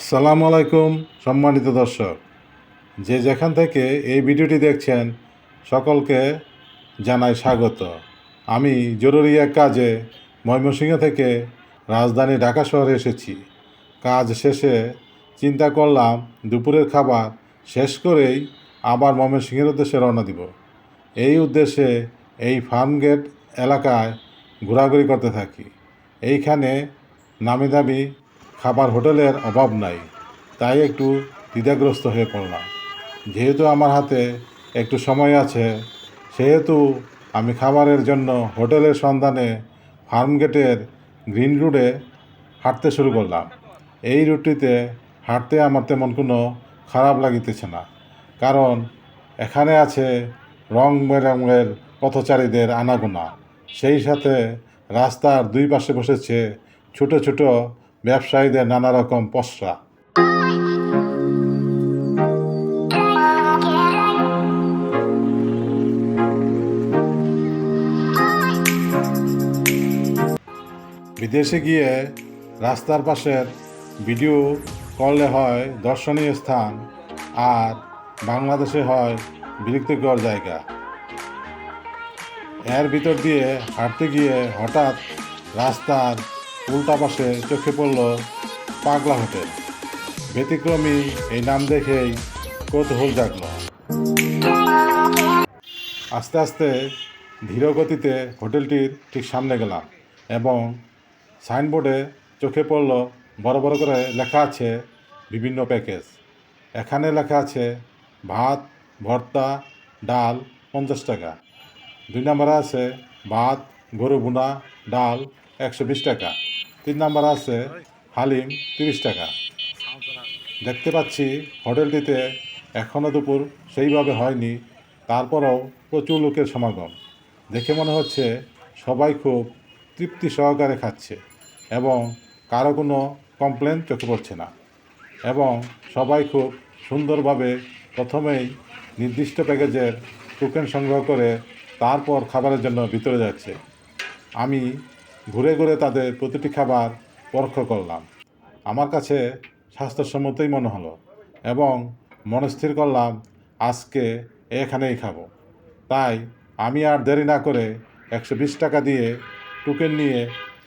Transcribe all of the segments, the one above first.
আসসালামু আলাইকুম, সম্মানিত দর্শক। যে যেখান থেকে এই ভিডিওটি দেখছেন, সকলকে জানাই স্বাগত। আমি জরুরি এক কাজে ময়মনসিংহ থেকে রাজধানী ঢাকা শহরে এসেছি। কাজ শেষে চিন্তা করলাম দুপুরের খাবার শেষ করেই আবার ময়মনসিংহের উদ্দেশ্যে রওনা দিব। এই উদ্দেশ্যে এই ফার্মগেট এলাকায় ঘোরাঘুরি করতে থাকি। এইখানে নামি দামি খাবার হোটেলের অভাব নাই, তাই একটু দ্বিধাগ্রস্ত হয়ে পড়লাম। যেহেতু আমার হাতে একটু সময় আছে, সেহেতু আমি খাবারের জন্য হোটেলের সন্ধানে ফার্মগেটের গ্রিন রোডে হাঁটতে শুরু করলাম। এই রুটটিতে হাঁটতে আমার তেমন কোনো খারাপ লাগিতেছে না, কারণ এখানে আছে রং বেরঙের পথচারীদের আনাগোনা। সেই সাথে রাস্তার দুই পাশে বসেছে ছোট ছোট ব্যবসায়ীদের নানা রকম পসরা। বিদেশে গিয়ে রাস্তার পাশের ভিডিও করলে হয় দর্শনীয় স্থান আর বাংলাদেশে হয় বিরক্তিকর জায়গা। এর ভিতর দিয়ে হাঁটতে গিয়ে হঠাৎ রাস্তার উল্টা পাশে চোখে পড়ল পাগলা হোটেল। ব্যতিক্রমী এই নাম দেখেই কৌতূহল জাগল। আস্তে আস্তে ধীর গতিতে হোটেলটির ঠিক সামনে গেলাম এবং সাইনবোর্ডে চোখে পড়ল বড় বড় করে লেখা আছে বিভিন্ন প্যাকেজ। এখানে লেখা আছে, ভাত, ভর্তা, ডাল পঞ্চাশ টাকা। দুই নম্বরে আছে, ভাত গরু ভুনা, ডাল একশো বিশ টাকা। তিন নম্বরে আছে হালিম, তিরিশ টাকা। দেখতে পাচ্ছি হোটেলটিতে এখনও দুপুর, সেইভাবে হয়নি। তারপরেও প্রচুর লোকের সমাগম। দেখে মনে হচ্ছে সবাই খুব তৃপ্তি সহকারে খাচ্ছে এবং কারও কোনো কমপ্লেন চোখে পড়ছে না এবং সবাই খুব সুন্দরভাবে প্রথমেই নির্দিষ্ট প্যাকেজের টোকেন সংগ্রহ করে তারপর খাবারের জন্য ভিতরে যাচ্ছে। আমি ঘুরে ঘুরে তাদের প্রতিটি খাবার পরখ করলাম। আমার কাছে স্বাস্থ্যসম্মতই মনে হলো এবং মনস্থির করলাম, আজকে এখানেই খাব। তাই আমি আর দেরি না করে একশো বিশ টাকা দিয়ে টোকেন নিয়ে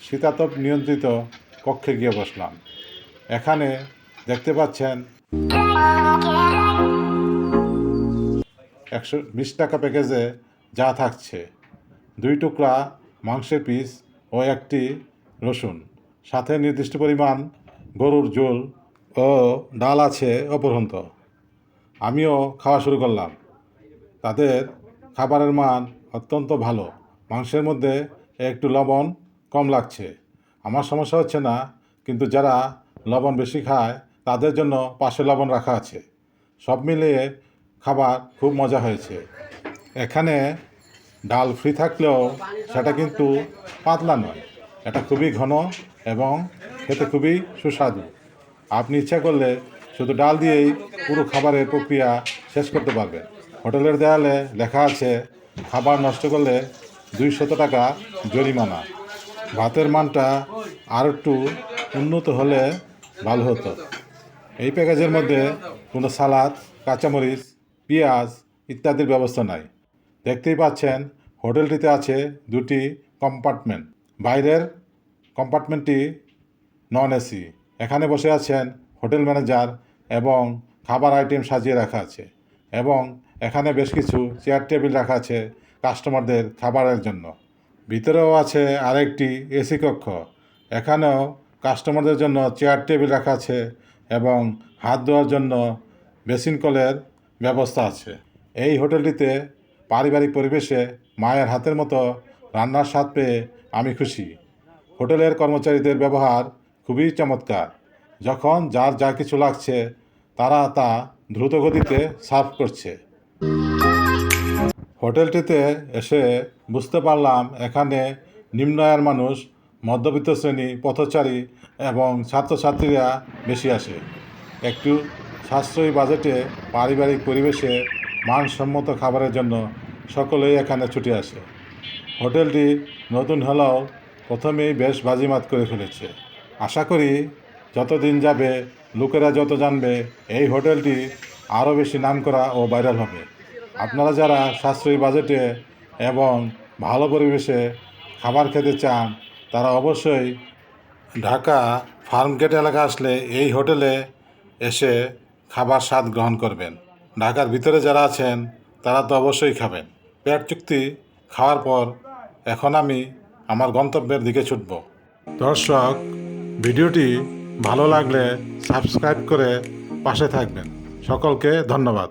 শীতাতপ নিয়ন্ত্রিত কক্ষে গিয়ে বসলাম। এখানে দেখতে পাচ্ছেন একশো বিশ টাকা প্যাকেজে যা থাকছে। দুই টুকরা মাংসের পিস ও একটি রসুন। সাথে নির্দিষ্ট পরিমাণ গরুর ঝোল ও ডাল আছে অপরন্ত আমিও খাওয়া শুরু করলাম। তাদের খাবারের মান অত্যন্ত ভালো। মাংসের মধ্যে একটু লবণ কম লাগছে। আমার সমস্যা হচ্ছে না, কিন্তু যারা লবণ বেশি খায়, তাদের জন্য পাশে লবণ রাখা আছে। সব মিলিয়ে খাবার খুব মজা হয়েছে। এখানে ডাল ফ্রি থাকলেও সেটা কিন্তু পাতলা নয়। এটা খুবই ঘন এবং খেতে খুবই সুস্বাদু। আপনি ইচ্ছা করলে শুধু ডাল দিয়েই পুরো খাবারের প্রক্রিয়া শেষ করতে পারবেন। হোটেলের দেয়ালে লেখা আছে, খাবার নষ্ট করলে দুইশত টাকা জরিমানা। ভাতের মানটা আর একটু উন্নত হলে ভালো হতো। এই প্যাকেজের মধ্যে কোনো সালাদ, কাঁচামরিচ, পেঁয়াজ ইত্যাদির ব্যবস্থা নাই। দেখতেই পাচ্ছেন, হোটেলটিতে আছে দুটি কম্পার্টমেন্ট। বাইরের কম্পার্টমেন্টটি নন এসি এখানে বসে আছেন হোটেল ম্যানেজার এবং খাবার আইটেম সাজিয়ে রাখা আছে এবং এখানে বেশ কিছু চেয়ার টেবিল রাখা আছে কাস্টমারদের খাবারের জন্য। ভিতরেও আছে আরেকটি এসি কক্ষ। এখানেও কাস্টমারদের জন্য চেয়ার টেবিল রাখা আছে এবং হাত ধোয়ার জন্য বেসিন কলের ব্যবস্থা আছে। এই হোটেলটিতে পারিবারিক পরিবেশে মায়ের হাতের মতো রান্নার স্বাদ পেয়ে আমি খুশি। হোটেলের কর্মচারীদের ব্যবহার খুবই চমৎকার। যখন যার যা কিছু লাগছে, তারা তা দ্রুত গতিতে সার্ভ করছে। হোটেলটিতে এসে বুঝতে পারলাম, এখানে নিম্ন আয়ের মানুষ, মধ্যবিত্ত শ্রেণি, পথচারী এবং ছাত্রছাত্রীরা বেশি আসে। একটু সাশ্রয়ী বাজেটে পারিবারিক পরিবেশে মানসম্মত খাবারের জন্য সকলেই এখানে ছুটে আসে। হোটেলটি নতুন হলেও প্রথমেই বেশ বাজিমাত করে ফেলেছে। আশা করি যতদিন যাবে, লোকেরা যত জানবে, এই হোটেলটি আরও বেশি নামকরা ও ভাইরাল হবে। আপনারা যারা সাশ্রয়ী বাজেটে এবং ভালো পরিবেশে খাবার খেতে চান, তারা অবশ্যই ঢাকা ফার্মগেট এলাকা আসলে এই হোটেলে এসে খাবার স্বাদ গ্রহণ করবেন। ঢাকার ভিতরে যারা আছেন, তারা তো অবশ্যই খাবেন। পেট চুক্তি খাওয়ার পর এখন আমি আমার গন্তব্যের দিকে ছুটব। দর্শক, ভিডিওটি ভালো লাগলে সাবস্ক্রাইব করে পাশে থাকবেন। সকলকে ধন্যবাদ।